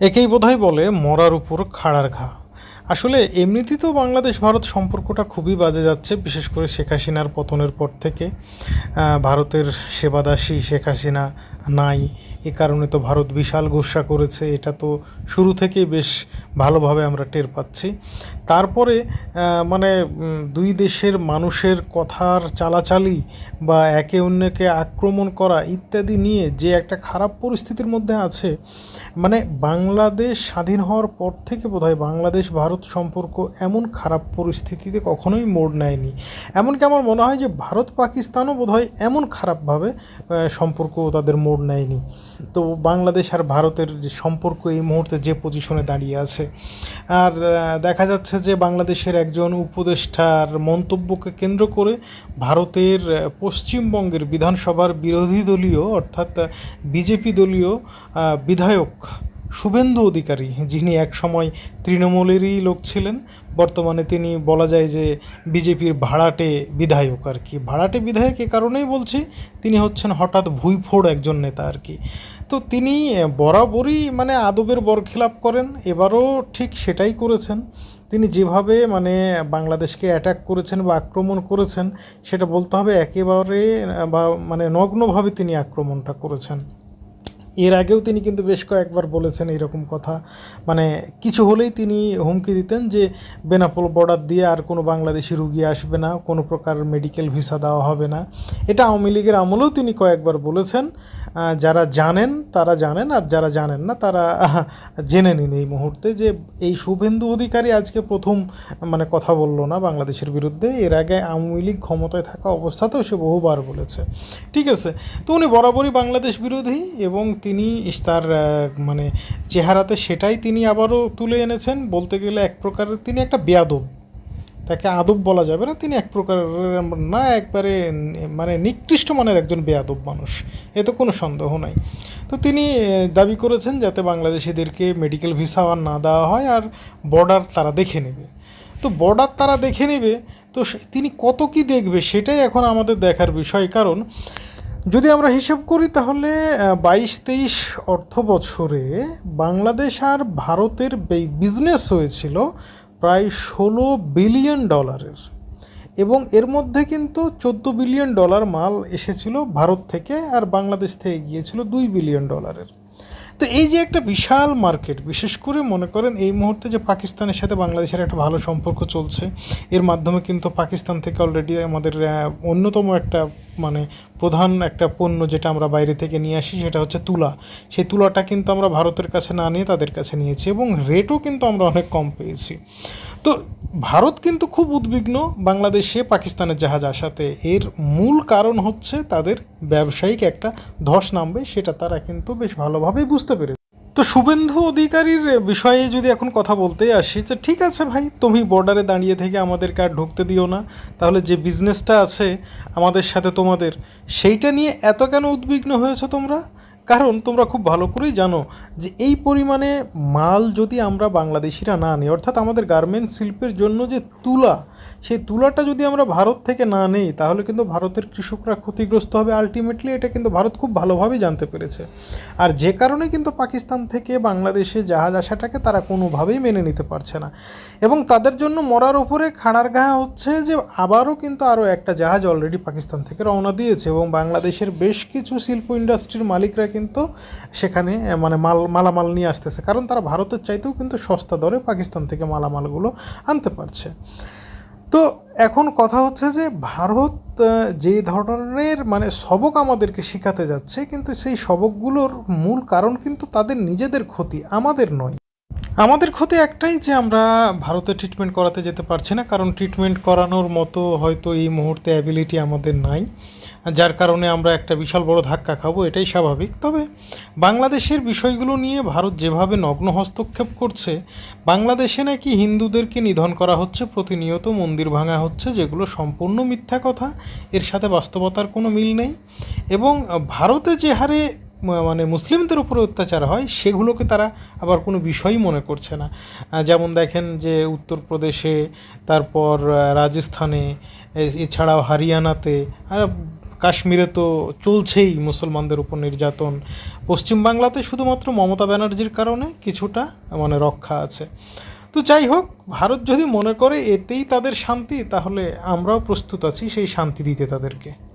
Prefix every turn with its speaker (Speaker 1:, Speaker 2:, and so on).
Speaker 1: একেই বোধহয় বলে মরার উপর খাড়ার ঘা। আসলে এমনিতেই তো বাংলাদেশ ভারত সম্পর্কটা খুবই বাজে যাচ্ছে, বিশেষ করে শেখ হাসিনার পতনের পর থেকে। ভারতের সেবাদাসী শেখ হাসিনা নাই। এ কারণে তো ভারত বিশাল গোসা করেছে, এটা তো শুরু থেকেই বেশ ভালোভাবে আমরা টের পাচ্ছি। তারপরে মানে দুই দেশের মানুষের কথার চালাচালি বা একে অন্যকে আক্রমণ করা ইত্যাদি নিয়ে যে একটা খারাপ পরিস্থিতির মধ্যে আছে মানে বাংলাদেশ স্বাধীন হওয়ার পর থেকে বোধহয় বাংলাদেশ ভারত সম্পর্ক এমন খারাপ পরিস্থিতিতে কখনোই মোড় নেয়নি। এমনকি আমার মনে হয় যে ভারত পাকিস্তানও বোধহয় এমন খারাপভাবে সম্পর্ক তাদের মোড় নেয়নি। তো বাংলাদেশ আর ভারতের যে সম্পর্ক এই মুহূর্তে যে পজিশনে দাঁড়িয়ে আছে। আর দেখা যাচ্ছে যে বাংলাদেশের একজন উপদেষ্টার মন্তব্যকে কেন্দ্র করে ভারতের পশ্চিমবঙ্গের বিধানসভার বিরোধী দলীয় অর্থাৎ বিজেপি দলীয় বিধায়ক শুভেন্দু অধিকারী, যিনি একসময় তৃণমূলেরই লোক ছিলেন, বর্তমানে তিনি বলা যায় যে বিজেপির ভাড়াটে বিধায়ক আর কি। ভাড়াটে বিধায়ক এ কারণেই বলছি, তিনি হচ্ছেন হঠাৎ ভুইফোড় একজন নেতা আর কি। তো তিনি বরাবরই মানে আদবের বরখিলাপ করেন, এবারও ঠিক সেটাই করেছেন। তিনি যেভাবে মানে বাংলাদেশকে অ্যাটাক করেছেন বা আক্রমণ করেছেন, সেটা বলতে হবে একেবারে বা মানে নগ্নভাবে তিনি আক্রমণটা করেছেন। এর আগেও তিনি কিন্তু বেশ কয়েকবার বলেছেন এরকম কথা। মানে কিছু হলেই তিনি হুমকি দিতেন যে বেনাপোল বর্ডার দিয়ে আর কোনো বাংলাদেশি রুগী আসবে না, কোনো প্রকার মেডিকেল ভিসা দেওয়া হবে না। এটা আওয়ামী লীগের আমলেও তিনি কয়েকবার বলেছেন। যারা জানেন তারা জানেন আর যারা জানেন না তারা জেনে নিন এই মুহূর্তে যে এই শুভেন্দু অধিকারী আজকে প্রথম মানে কথা বলল না বাংলাদেশের বিরুদ্ধে। এর আগে আওয়ামী লীগ ক্ষমতায় থাকা অবস্থাতেও সে বহুবার বলেছে। ঠিক আছে, তো উনি বরাবরই বাংলাদেশ বিরোধী এবং তিনি তার মানে চেহারাতে সেটাই তিনি আবারও তুলে এনেছেন। বলতে গেলে এক প্রকারের তিনি একটা বেয়াদব। তাকে আদব বলা যাবে না। তিনি এক প্রকারের না একবারে মানে নিকৃষ্ট মানের একজন বেয়াদব মানুষ। এতে কোনো সন্দেহ নাই। তো তিনি দাবি করেছেন যাতে বাংলাদেশিদেরকে মেডিকেল ভিসা আর না দেওয়া হয় আর বর্ডার তারা দেখে নেবে। তো বর্ডার তারা দেখে নেবে। তো তিনি কত কি দেখবে সেটাই এখন আমাদের দেখার বিষয়। কারণ যদি আমরা হিসাব করি তাহলে বাইশ তেইশ অর্থ বছরে বাংলাদেশ আর ভারতের বিজনেস হয়েছিল প্রায় ষোলো বিলিয়ন ডলারের এবং এর মধ্যে কিন্তু চোদ্দ বিলিয়ন ডলার মাল এসেছিল ভারত থেকে আর বাংলাদেশ থেকে গিয়েছিল দুই বিলিয়ন ডলারের তো এই যে একটা বিশাল মার্কেট বিশেষ করে মনে করেন এই মুহূর্তে যে পাকিস্তানের সাথে বাংলাদেশের একটা ভালো সম্পর্ক চলছে, এর মাধ্যমে কিন্তু পাকিস্তান থেকে অলরেডি আমাদের অন্যতম একটা মানে প্রধান একটা পণ্য যেটা আমরা বাইরে থেকে নিয়ে আসি, সেটা হচ্ছে তুলা। সেই তুলাটা কিন্তু আমরা ভারতের কাছে না নিয়ে তাদের কাছে নিয়েছি এবং রেটও কিন্তু আমরা অনেক কম পেয়েছি। তো ভারত কিন্তু খুব উদ্বিগ্ন বাংলাদেশে পাকিস্তানের জাহাজ আসাতে। এর মূল কারণ হচ্ছে তাদের ব্যবসায়িক একটা ধস নামবে, সেটা তারা কিন্তু বেশ ভালোভাবেই বুঝতে পেরেছে। তো শুভেন্দু অধিকারীর বিষয়ে যদি এখন কথা বলতে আসি, যে ঠিক আছে ভাই, তুমি বর্ডারে দাঁড়িয়ে থেকে আমাদেরকে আর ঢুকতে দিও না। তাহলে যে বিজনেসটা আছে আমাদের সাথে তোমাদের, সেইটা নিয়ে এত কেন উদ্বিগ্ন হয়েছো তোমরা? কারণ তোমরা খুব ভালো করেই জানো যে এই পরিমাণে মাল যদি আমরা বাংলাদেশিরা না নিই, অর্থাৎ আমাদের গার্মেন্টস শিল্পের জন্য যে তুলা, সেই তুলাটা যদি আমরা ভারত থেকে না নেই, তাহলে কিন্তু ভারতের কৃষকরা ক্ষতিগ্রস্ত হবে। আলটিমেটলি এটা কিন্তু ভারত খুব ভালোভাবেই জানতে পেরেছে। আর যে কারণে কিন্তু পাকিস্তান থেকে বাংলাদেশে জাহাজ আসাটাকে তারা কোনোভাবেই মেনে নিতে পারছে না। এবং তাদের জন্য মরার ওপরে খাড়ার ঘা হচ্ছে যে আবারও কিন্তু আরও একটা জাহাজ অলরেডি পাকিস্তান থেকে রওনা দিয়েছে এবং বাংলাদেশের বেশ কিছু শিল্প ইন্ডাস্ট্রির মালিকরা কিন্তু সেখানে মানে মাল, মালামাল নিয়ে আসতেছে। কারণ তারা ভারতের চাইতেও কিন্তু সস্তা দরে পাকিস্তান থেকে মালামালগুলো আনতে পারছে। তো এখন কথা হচ্ছে যে, ভারত যে ধরনের মানে সবক আমাদেরকে শেখাতে যাচ্ছে, কিন্তু সেই সবকগুলোর মূল কারণ কিন্তু তাদের নিজেদের ক্ষতি, আমাদের নয়। আমাদের ক্ষতি একটাই যে, আমরা ভারতে ট্রিটমেন্ট করাতে যেতে পারছি না, কারণ ট্রিটমেন্ট করানোর মতো হয়তো এই মুহূর্তে অ্যাবিলিটি আমাদের নাই। যার কারণে আমরা একটা বিশাল বড় ধাক্কা খাব, এটাই স্বাভাবিক। তবে বাংলাদেশের বিষয়গুলো নিয়ে ভারত যেভাবে নগ্ন হস্তক্ষেপ করছে, বাংলাদেশে নাকি হিন্দুদেরকে নিধন করা হচ্ছে, প্রতিনিয়ত মন্দির ভাঙা হচ্ছে, যেগুলো সম্পূর্ণ মিথ্যা কথা, এর সাথে বাস্তবতার কোনো মিল নেই। এবং ভারতে যে হারে মানে মুসলিমদের উপরে অত্যাচার হয়, সেগুলোকে তারা আবার কোনো বিষয়ই মনে করছে না। যেমন দেখেন যে উত্তরপ্রদেশে, তারপর রাজস্থানে এছাড়াও হরিয়ানাতে, আর কাশ্মীরে তো চলছেই মুসলমানদের উপর নির্যাতন। পশ্চিমবাংলাতে শুধুমাত্র মমতা ব্যানার্জির কারণে কিছুটা মানে রক্ষা আছে। তো যাই হোক, ভারত যদি মনে করে এতেই তাদের শান্তি, তাহলে আমরাও প্রস্তুত আছি সেই শান্তি দিতে তাদেরকে।